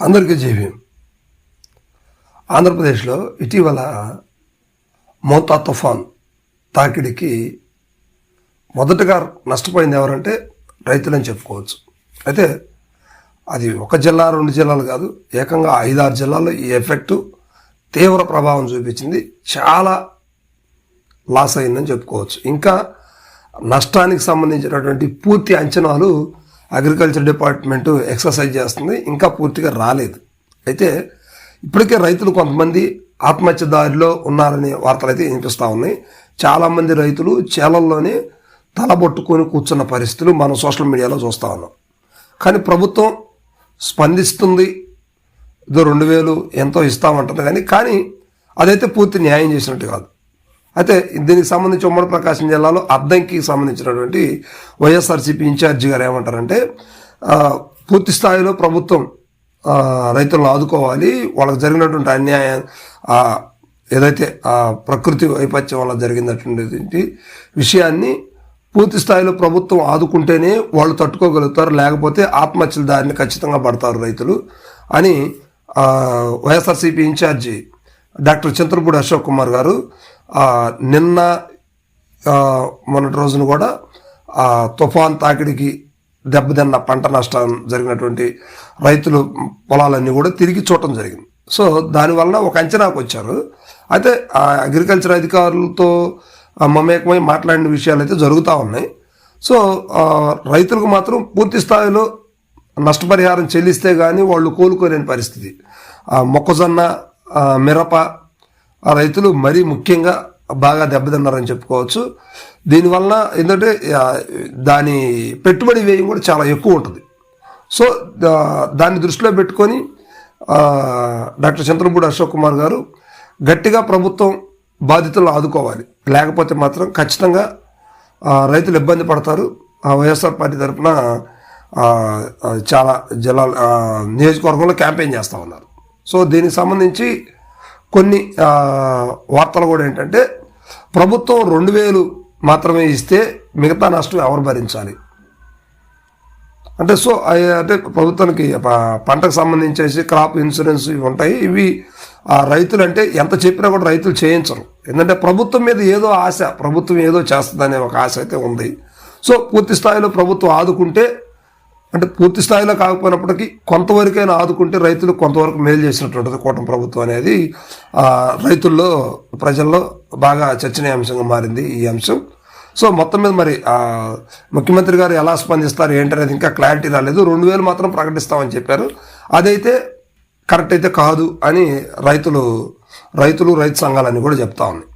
అందరికీ జేబీ ఆంధ్రప్రదేశ్లో ఇటీవల మోతా తుఫాన్ తాకిడికి మొదటగా నష్టపోయింది ఎవరంటే రైతులని చెప్పుకోవచ్చు. అయితే అది ఒక జిల్లా రెండు జిల్లాలు కాదు ఏకంగా ఐదారు జిల్లాల్లో ఈ ఎఫెక్ట్ తీవ్ర ప్రభావం చూపించింది. చాలా లాస్ అయిందని చెప్పుకోవచ్చు. ఇంకా నష్టానికి సంబంధించినటువంటి పూర్తి అంచనాలు అగ్రికల్చర్ డిపార్ట్మెంట్ ఎక్సర్సైజ్ చేస్తుంది ఇంకా పూర్తిగా రాలేదు. అయితే ఇప్పటికే రైతులు కొంతమంది ఆత్మహత్య దారిలో ఉన్నారనే వార్తలు అయితే వినిపిస్తూ ఉన్నాయి. చాలామంది రైతులు చేలల్లోనే తలబొట్టుకొని కూర్చున్న పరిస్థితులు మనం సోషల్ మీడియాలో చూస్తూ ఉన్నాం. కానీ ప్రభుత్వం స్పందిస్తుంది ఇదో రెండు వేలు ఎంతో ఇస్తామంటుంది కానీ కానీ అదైతే పూర్తి న్యాయం చేసినట్టు కాదు. అయితే దీనికి సంబంధించి ఉమ్మడి ప్రకాశం జిల్లాలో అద్దంకి సంబంధించినటువంటి వైఎస్ఆర్సీపీ ఇన్ఛార్జి గారు ఏమంటారంటే పూర్తి స్థాయిలో ప్రభుత్వం రైతులను ఆదుకోవాలి. వాళ్ళకి జరిగినటువంటి అన్యాయం ఏదైతే ప్రకృతి వైపత్యం వల్ల జరిగినటువంటి విషయాన్ని పూర్తి స్థాయిలో ప్రభుత్వం ఆదుకుంటేనే వాళ్ళు తట్టుకోగలుగుతారు. లేకపోతే ఆత్మహత్యల దారిని ఖచ్చితంగా పడతారు రైతులు అని YSRCP incharge doctor Chandrapudi Ashok Kumar గారు నిన్న మొన్నటి రోజున కూడా ఆ తుఫాన్ తాకిడికి దెబ్బతిన్న పంట నష్టం జరిగినటువంటి రైతులు పొలాలన్నీ కూడా తిరిగి చూడటం జరిగింది. సో దానివల్ల ఒక అంచనాకు వచ్చారు. అయితే ఆ అగ్రికల్చర్ అధికారులతో మమేకమై మాట్లాడిన విషయాలు అయితే జరుగుతూ ఉన్నాయి. సో రైతులకు మాత్రం పూర్తి స్థాయిలో నష్టపరిహారం చెల్లిస్తే కానీ వాళ్ళు కోలుకోలేని పరిస్థితి. మొక్కజొన్న మిరప ఆ రైతులు మరీ ముఖ్యంగా బాగా దెబ్బతిన్నారని చెప్పుకోవచ్చు. దీనివల్ల ఏంటంటే దాని పెట్టుబడి వ్యయం కూడా చాలా ఎక్కువ ఉంటుంది. సో దాన్ని దృష్టిలో పెట్టుకొని డాక్టర్ చంద్రపూడి అశోక్ కుమార్ గారు గట్టిగా ప్రభుత్వం బాధితులను ఆదుకోవాలి. లేకపోతే మాత్రం ఖచ్చితంగా రైతులు ఇబ్బంది పడతారు. ఆ వైఎస్ఆర్ పార్టీ తరఫున చాలా జిల్లా నియోజకవర్గంలో క్యాంపెయిన్ చేస్తూ ఉన్నారు. సో దీనికి సంబంధించి కొన్ని వార్తలు కూడా ఏంటంటే ప్రభుత్వం రెండు వేలు మాత్రమే ఇస్తే మిగతా నష్టం ఎవరు భరించాలి? అంటే సో అంటే ప్రభుత్వానికి పంటకు సంబంధించేసి క్రాప్ ఇన్సూరెన్స్ ఇవి ఉంటాయి. ఇవి రైతులు అంటే ఎంత చెప్పినా కూడా రైతులు చేయించరు. ఎందుకంటే ప్రభుత్వం మీద ఏదో ఆశ ప్రభుత్వం ఏదో చేస్తుందనే ఒక ఆశ అయితే ఉంది. సో పూర్తి స్థాయిలో ప్రభుత్వం ఆదుకుంటే అంటే పూర్తి స్థాయిలో కాకపోయినప్పటికీ కొంతవరకైనా ఆదుకుంటే రైతులు కొంతవరకు మేలు చేసినట్టు కూటమి ప్రభుత్వం అనేది రైతుల్లో ప్రజల్లో బాగా చర్చనీయాంశంగా మారింది ఈ అంశం. సో మొత్తం మీద మరి ముఖ్యమంత్రి గారు ఎలా స్పందిస్తారు ఏంటనేది ఇంకా క్లారిటీ రాలేదు. రెండు వేలు మాత్రం ప్రకటిస్తామని చెప్పారు. అదైతే కరెక్ట్ అయితే కాదు అని రైతులు రైతులు రైతు సంఘాలన్నీ కూడా చెప్తా ఉన్నాయి.